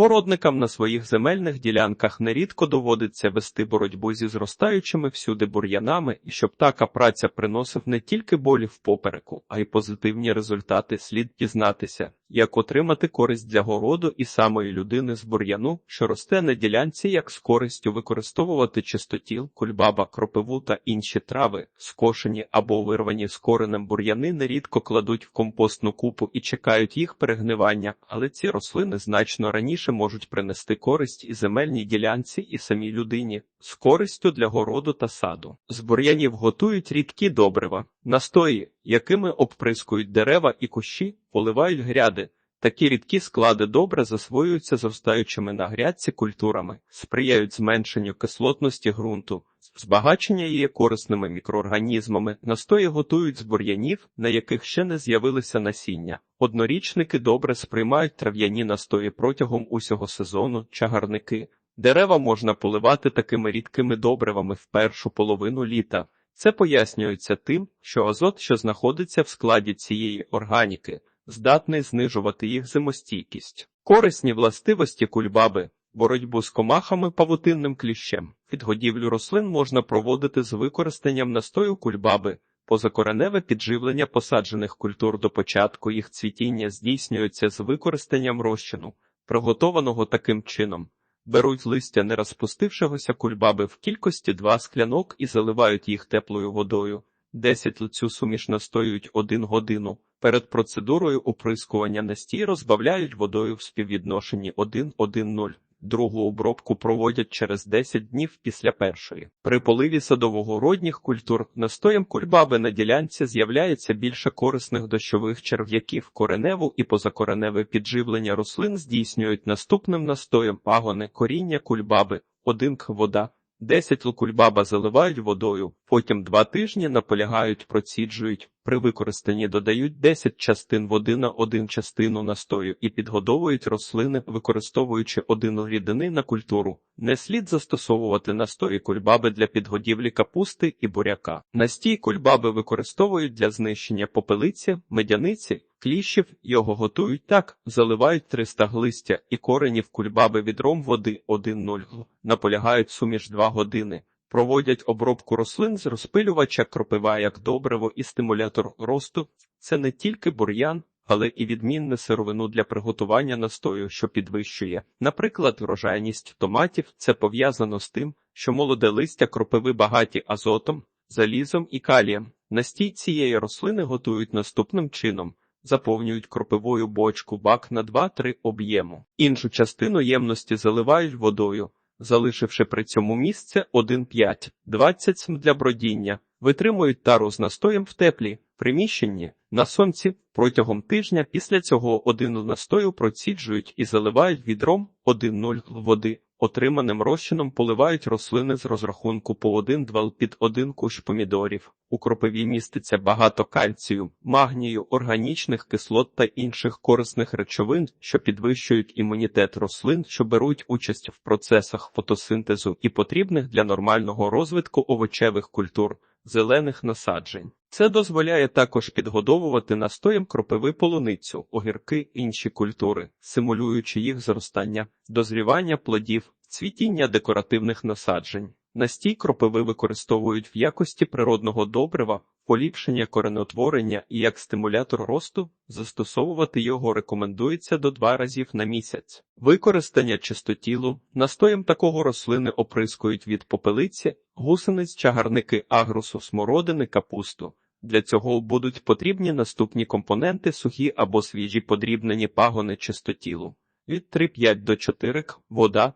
Городникам на своїх земельних ділянках нерідко доводиться вести боротьбу зі зростаючими всюди бур'янами, і щоб така праця приносив не тільки болі в попереку, а й позитивні результати, слід дізнатися, як отримати користь для городу і самої людини з бур'яну, що росте на ділянці, як з користю використовувати чистотіл, кульбаба, кропиву та інші трави, скошені або вирвані з коренем бур'яни нерідко кладуть в компостну купу і чекають їх перегнивання, але ці рослини значно раніше можуть принести користь і земельній ділянці, і самій людині, з користю для городу та саду. З бур'янів готують рідкі добрива, настої, якими обприскують дерева і кущі, поливають гряди. Такі рідкі склади добре засвоюються зростаючими на грядці культурами, сприяють зменшенню кислотності ґрунту, збагачення її корисними мікроорганізмами, настої готують з бур'янів, на яких ще не з'явилися насіння. Однорічники добре сприймають трав'яні настої протягом усього сезону, чагарники. Дерева можна поливати такими рідкими добривами в першу половину літа. Це пояснюється тим, що азот, що знаходиться в складі цієї органіки, здатний знижувати їх зимостійкість. Корисні властивості кульбаби, боротьбу з комахами павутинним кліщем. Підгодівлю рослин можна проводити з використанням настою кульбаби. Позакореневе підживлення посаджених культур до початку їх цвітіння здійснюється з використанням розчину, приготованого таким чином. Беруть листя не розпустившогося кульбаби в кількості два склянок і заливають їх теплою водою. 10 лицю суміш настоюють 1 годину. Перед процедурою оприскування настій розбавляють водою в співвідношенні 1-1-0. Другу обробку проводять через 10 днів після першої. При поливі садовогородніх культур настоєм кульбаби на ділянці з'являється більше корисних дощових черв'яків. Кореневу і позакореневе підживлення рослин здійснюють наступним настоєм пагони, коріння кульбаби, 1 к вода. 10 кульбаба заливають водою, потім два тижні наполягають, проціджують. При використанні додають 10 частин води на один частину настою і підгодовують рослини, використовуючи один рідини на культуру. Не слід застосовувати настої кульбаби для підгодівлі капусти і буряка. Настій кульбаби використовують для знищення попелиці, медяниці, кліщів, його готують так, заливають 300 глистя і коренів кульбаби відром води 1-0, наполягають суміш 2 години. Проводять обробку рослин з розпилювача кропива як добриво і стимулятор росту. Це не тільки бур'ян, але і відмінне сировину для приготування настою, що підвищує. Наприклад, врожайність томатів це пов'язано з тим, що молоде листя кропиви багаті азотом, залізом і калієм. Настій цієї рослини готують наступним чином. Заповнюють кропивою бочку бак на 2-3 об'єму. Іншу частину ємності заливають водою залишивши при цьому місце 1,5, 20 см для бродіння, витримують тару з настоєм в теплі приміщенні на сонці протягом тижня. Після цього один настою проціджують і заливають відром 1,0 води. Отриманим розчином поливають рослини з розрахунку по 1 двал під один кущ помідорів. У кропиві міститься багато кальцію, магнію, органічних кислот та інших корисних речовин, що підвищують імунітет рослин, що беруть участь в процесах фотосинтезу і потрібних для нормального розвитку овочевих культур, зелених насаджень. Це дозволяє також підгодовувати настоєм кропиви полуницю, огірки, інші культури, симулюючи їх зростання, дозрівання плодів, цвітіння декоративних насаджень. Настій кропиви використовують в якості природного добрива, поліпшення коренотворення і як стимулятор росту, застосовувати його рекомендується до два разів на місяць. Використання чистотілу, настоєм такого рослини оприскують від попелиці, гусениць, чагарники, агрусу, смородини, капусту. Для цього будуть потрібні наступні компоненти сухі або свіжі подрібнені пагони чистотілу. Від 3,5 до 4 к вода,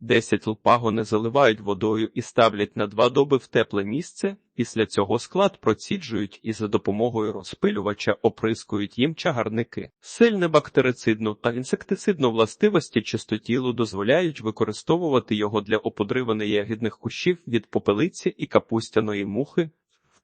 10 пагони заливають водою і ставлять на два доби в тепле місце. Після цього склад проціджують і за допомогою розпилювача оприскують їм чагарники. Сильне бактерицидну та інсектицидну властивості чистотілу дозволяють використовувати його для оподривання ягідних кущів від попелиці і капустяної мухи.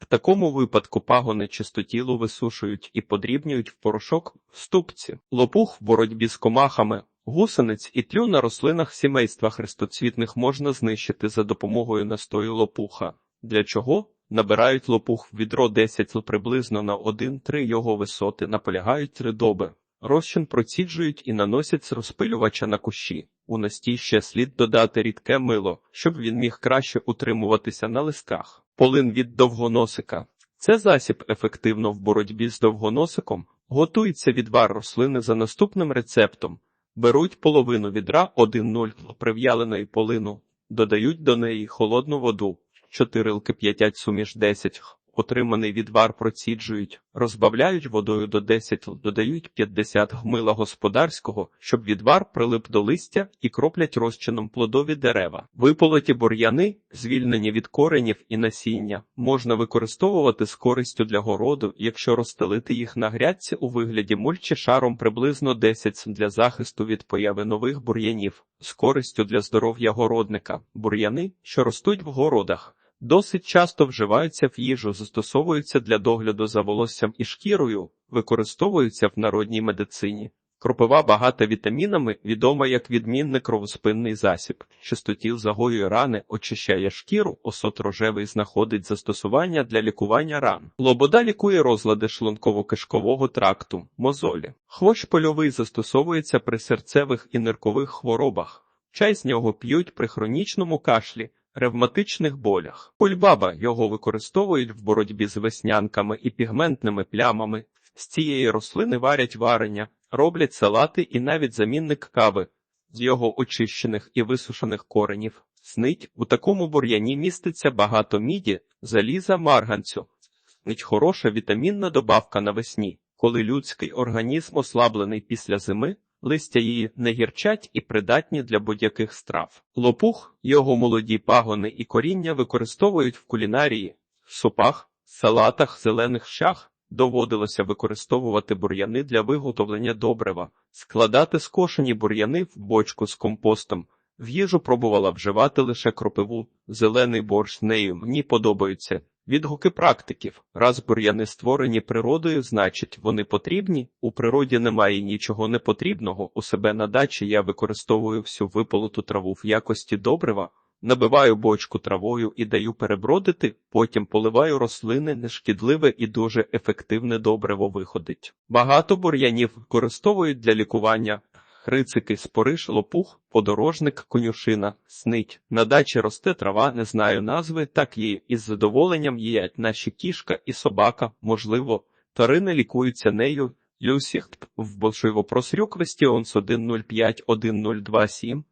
В такому випадку пагони чистотілу висушують і подрібнюють в порошок в ступці. Лопух в боротьбі з комахами Гусениць і тлю на рослинах сімейства хрестоцвітних можна знищити за допомогою настою лопуха, для чого набирають лопух в відро 10 приблизно на 1-3 його висоти, наполягають три доби. Розчин проціджують і наносять з розпилювача на кущі. У настій ще слід додати рідке мило, щоб він міг краще утримуватися на листках. Полин від довгоносика. Це засіб ефективно в боротьбі з довгоносиком. Готується відвар рослини за наступним рецептом. Беруть половину відра 1-0 прив'яленої полину, додають до неї холодну воду, 4 лки 5 суміш 10 Отриманий відвар проціджують, розбавляють водою до 10 л, додають 50 гмила господарського, щоб відвар прилип до листя і кроплять розчином плодові дерева. Виполоті бур'яни, звільнені від коренів і насіння, можна використовувати з користю для городу, якщо розстелити їх на грядці у вигляді мульчі шаром приблизно 10 см для захисту від появи нових бур'янів, з користю для здоров'я городника, бур'яни, що ростуть в городах. Досить часто вживаються в їжу, застосовуються для догляду за волоссям і шкірою, використовуються в народній медицині. Кропива багата вітамінами, відома як відмінний кровоспинний засіб, чистотіл загоює рани, очищає шкіру, осот рожевий знаходить застосування для лікування ран. Лобода лікує розлади шлунково-кишкового тракту, мозолі. Хвощ польовий застосовується при серцевих і ниркових хворобах. Чай з нього п'ють при хронічному кашлі ревматичних болях. Кульбаба його використовують в боротьбі з веснянками і пігментними плямами. З цієї рослини варять варення, роблять салати і навіть замінник кави з його очищених і висушених коренів. Снить у такому бур'яні міститься багато міді, заліза, марганцю. Снить хороша вітамінна добавка навесні, коли людський організм ослаблений після зими. Листя її не гірчать і придатні для будь-яких страв. Лопух, його молоді пагони і коріння використовують в кулінарії, супах, салатах, зелених щах. Доводилося використовувати бур'яни для виготовлення добрива, складати скошені бур'яни в бочку з компостом. В їжу пробувала вживати лише кропиву, зелений борщ нею мені подобаються. Відгуки практиків. Раз бур'яни створені природою, значить, вони потрібні. У природі немає нічого непотрібного. У себе на дачі я використовую всю виполоту траву в якості добрива, набиваю бочку травою і даю перебродити, потім поливаю рослини, нешкідливе і дуже ефективне добриво виходить. Багато бур'янів використовують для лікування. Хрицики, спориш, лопух, подорожник, конюшина, снить. На дачі росте трава, не знаю назви, так її із задоволенням їдять наші кішка і собака, можливо, тварини лікуються нею. Люсіхт в Болшиво-Просрюк Вестіонс 1051027.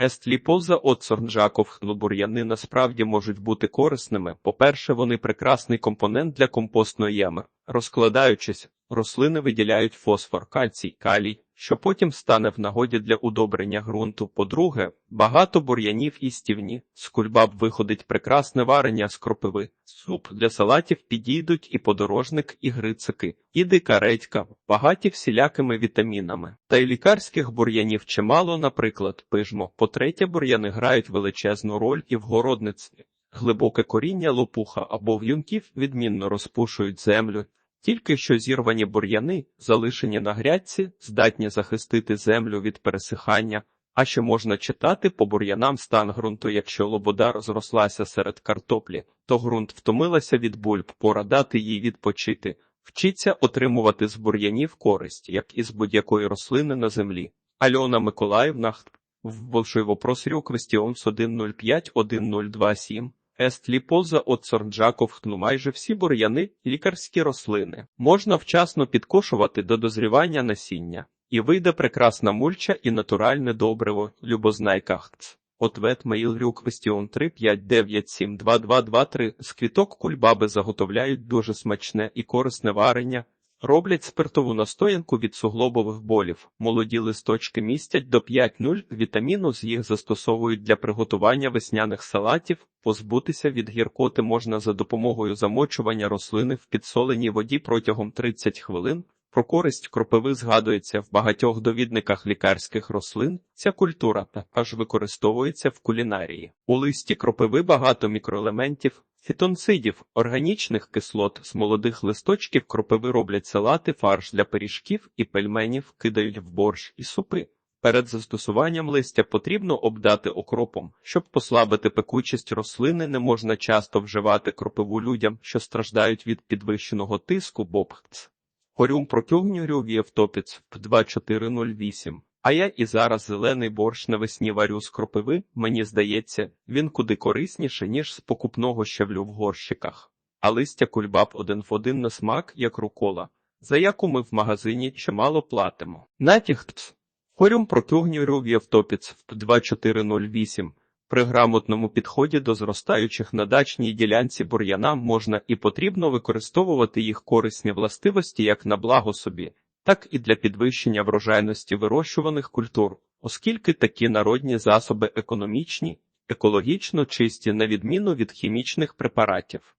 Естліпоза Отсорнджаков бур'яни насправді можуть бути корисними. По-перше, вони прекрасний компонент для компостної ями. Розкладаючись, рослини виділяють фосфор, кальцій, калій, що потім стане в нагоді для удобрення ґрунту. По-друге, багато бур'янів і стівні. З кульбаб виходить прекрасне варення з кропиви. Суп для салатів підійдуть і подорожник, і грицики, і дика редька, багаті всілякими вітамінами. Та й лікарських бур'янів чимало, наприклад, пижмо. По-третє, бур'яни грають величезну роль і в городництві. Глибоке коріння лопуха або в'юнків відмінно розпушують землю. Тільки що зірвані бур'яни, залишені на грядці, здатні захистити землю від пересихання, а ще можна читати по бур'янам стан ґрунту, якщо лобода розрослася серед картоплі, то ґрунт втомилася від бульб, пора дати їй відпочити, вчиться отримувати з бур'янів користь, як із будь-якої рослини на землі. Альона Миколаївна в Болшиво просрю Квестіонс 105 1027 Естліпоза Оцорджаков хну майже всі бур'яни, лікарські рослини. Можна вчасно підкошувати до дозрівання насіння, і вийде прекрасна мульча і натуральне добриво, любознайкахц. Ответ Мейл Квестіон 359722223 з квіток кульбаби заготовляють дуже смачне і корисне варення. Роблять спиртову настоянку від суглобових болів. Молоді листочки містять до 5,0 вітаміну, з їх застосовують для приготування весняних салатів. Позбутися від гіркоти можна за допомогою замочування рослини в підсоленій воді протягом 30 хвилин. Про користь кропиви згадується в багатьох довідниках лікарських рослин. Ця культура також використовується в кулінарії. У листі кропиви багато мікроелементів, фітонцидів, органічних кислот з молодих листочків кропиви роблять салати, фарш для пиріжків і пельменів, кидають в борщ і супи. Перед застосуванням листя потрібно обдати окропом, щоб послабити пекучість рослини. Не можна часто вживати кропиву людям, що страждають від підвищеного тиску, бобхц. Хорюм протюгнюрю в'євтопіц в 2408. А я і зараз зелений борщ навесні варю з кропиви, мені здається, він куди корисніше, ніж з покупного щавлю в горщиках. А листя кульбаб один в один на смак, як рукола, за яку ми в магазині чимало платимо. Натягт. Хорюм протюгнюрю в'євтопіц в 2408. При грамотному підході до зростаючих на дачній ділянці бур'яна можна і потрібно використовувати їх корисні властивості як на благо собі, так і для підвищення врожайності вирощуваних культур, оскільки такі народні засоби економічні, екологічно чисті на відміну від хімічних препаратів.